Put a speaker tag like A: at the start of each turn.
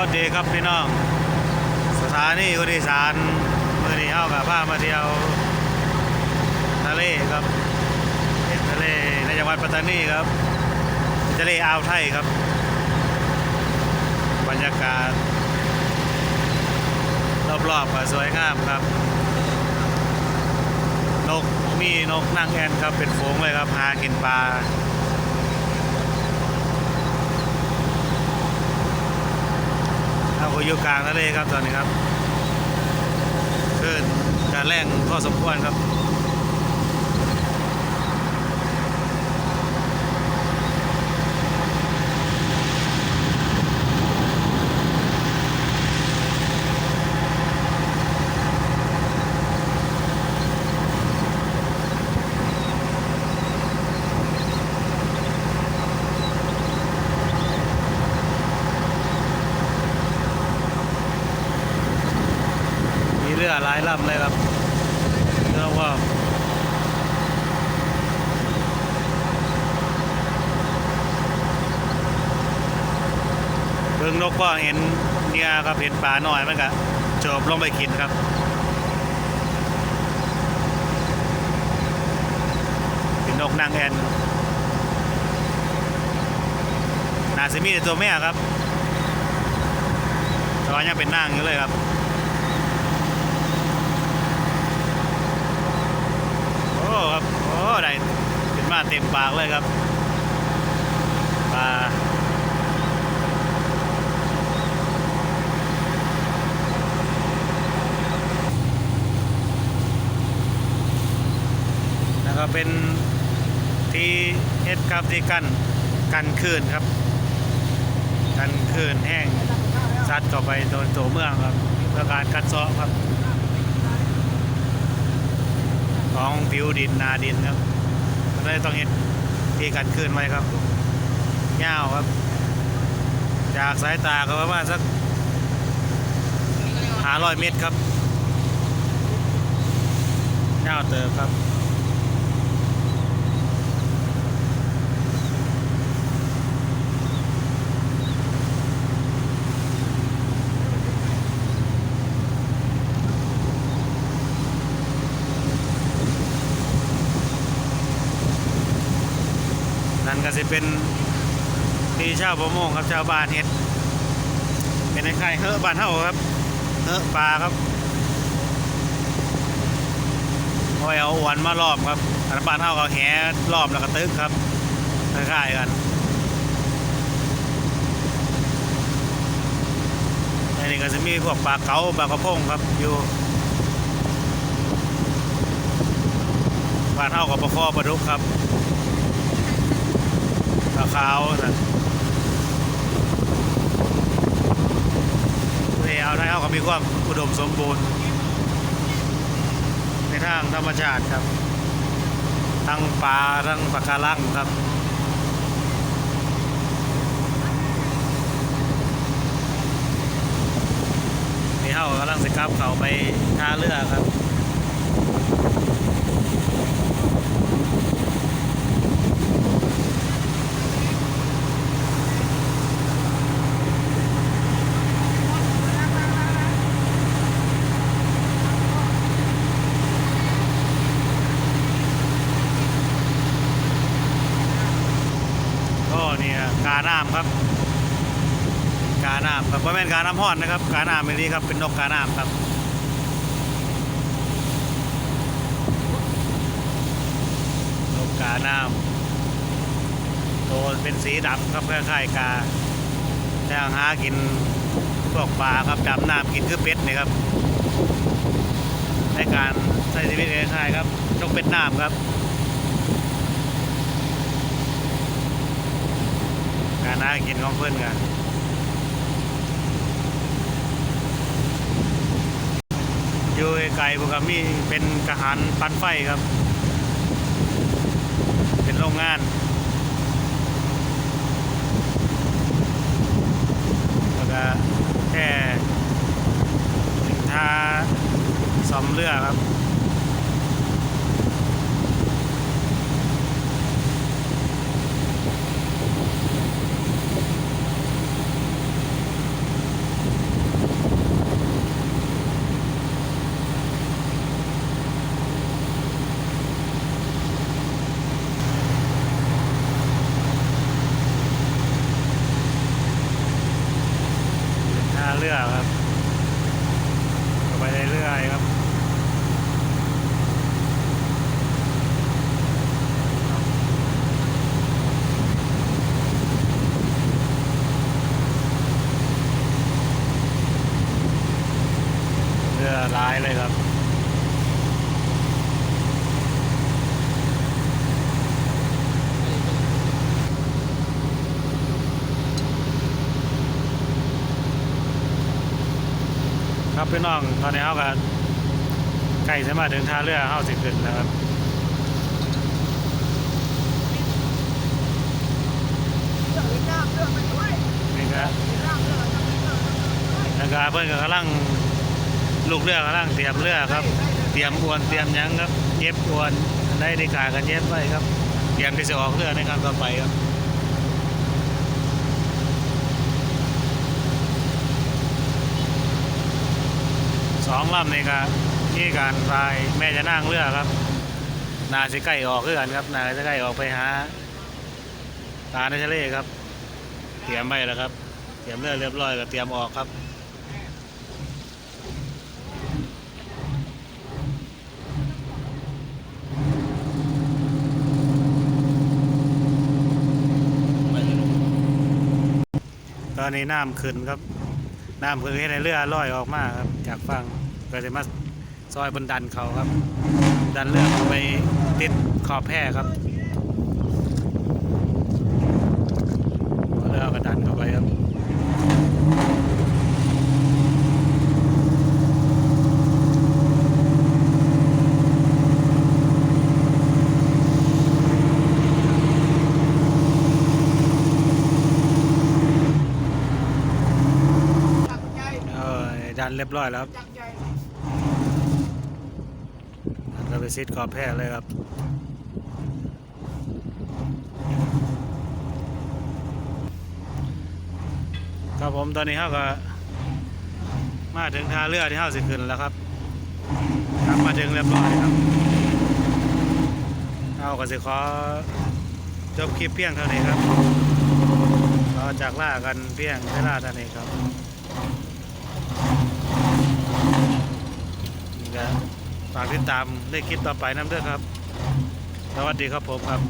A: วัสดีครับพี่น้อง สถานีผู้โดยสารมือนี้เอากับผ้ามาเที่ยวทะเลครับเป็นทะเลในจังหวัดปัตตานีครับทะเลอ่าวไทยครับ บรรยากาศ รอบๆก็สวยงามครับ นกมีนกนางแอ่นครับเป็นฝูงเลยครับหากินปลา เราก็ อยู่กลางทะเลครับตอนนี้ครับคลื่นการแรงพอสมควรครับายลำเลยครับเรียกว่าเบิ่งนกก็เห็นเนี่ยครับเห็นปลาหน่อยมันก็จบลงไปกินครับเป็นนกนางแอนนาซิมีแต่ตัวแม่ครับแต่ว่ายังเป็นนางอยู่เลยครับ โอ้ครับ โอ้ ได้เป็นมาเต็มปากเลยครับปลาแล้วก็เป็นที่เฮ็ดครับที่กันกันคืนครับ กันคืนแห้งซัดเข้าไปโดนตัวเมืองครับเพื่อการกัดเซาะครับ ของผิวดินนาดินครับก็เลยต้องเห็นที่กันขึ้นไว้ครับยาครับ จากสายตาก็ประมาณสักหาร้อยเมตรครับยาเติบครับ ก็จะเป็นที่ชาวประมงครับชาวบ้านเฮ็ด เป็นคล้ายๆเฮ้อบ้านเฮาครับเฮ้อปลาครับเอาไว้เอาอวนมารอบครับอันบ้านเฮาก็แหรอบแล้วก็ตึกครับคล้ายๆกันอันนี้ก็จะมีพวกปลาเก๋าปลากระพงครับอยู่บ้านเฮากับปลาคอปลาดุกครับ ขาวนะเรียวไทยเขาก็มีความอุดมสมบูรณ์ ในทางธรรมชาติครับ ทั้งปลาทั้งปลาการังครับนี่เขากำลังสิกลับเขาไปท่าเรือครับ ก็เนี่ย กาน้ำครับ กาน้ำครับไม่เป็นกาน้ำห้อนนะครับ กาน้ำไม่ดีครับ เป็นนกกาน้ำครับนกกาน้ำตัวเป็นสีดำครับคล้ายๆกาแต่หากินพวกปลาครับดำน้ำกินคือเป็ดนี่ครับในการใช้ชีวิตคล้ายๆครับนกเป็ดน้ำครับากินของเพื่อนกันอยู่ไกลพวกามีเป็นกระหันปันไฟครับ เป็นโรงงาน แล้วก็แค่ถึงท่าซ่อมเรือครับ เรือครับไปเรื่อยครับเรือร้ายเลยครับ ครับพี่น้องตอนนี้เขาก็ใกล้จะมาถึงท่าเรือเขาสิขึ้นแล้วครับ
B: เรื่องน้ำเรื่องมันด้วย
A: นี่ก็
B: น้ำเรื่องน้ำเรื่องด้วย
A: แล้วก็เพื่อนก็กำลังลูกเรือกำลังเตรียมเรือครับ เตรียมอวนเตรียมยังครับ เย็บอวนได้ในกากันเย็บไว้ครับเตรียมที่จะออกเรือในการต่อไปครับ องลำนี่ก็นี่การพายแม่จะนั่งเรือครับ นาสิใกล้ออกเรือกันครับ นาจะใกล้ออกไปหา ตาในทะเลครับ เตรียมไว้แล้วครับ เตรียมเรือเรียบร้อยก็เตรียมออกครับตอนนี้น้ำขึ้นครับ น้ำขึ้นให้ในเรือลอยออกมาครับ จากฝั่ง ก็จะมาซอยบนดันเขาครับ ดันเรือไปติดขอบแพร่ครับเรือก็ดันเข้าไปครับ
B: จักใจ
A: เออดันเรียบร้อยแล้วครับ
B: จักใจ
A: ดันก็ไปซิดขอบแพร่เลยครับครับผมตอนนี้เขาก็มาถึงท่าเรือที่เขาสิขึ้นแล้วครับครับมาถึงเรียบร้อยครับเอาก็สิขอจบคลิปเพียงเท่านี้ครับขอจากล่ากันเพียงเวลาเท่านี้ครับนี่ก็ากติดตามได้คลิปต่อไปน้ำเด้อครับ สวัสดีครับผมครับ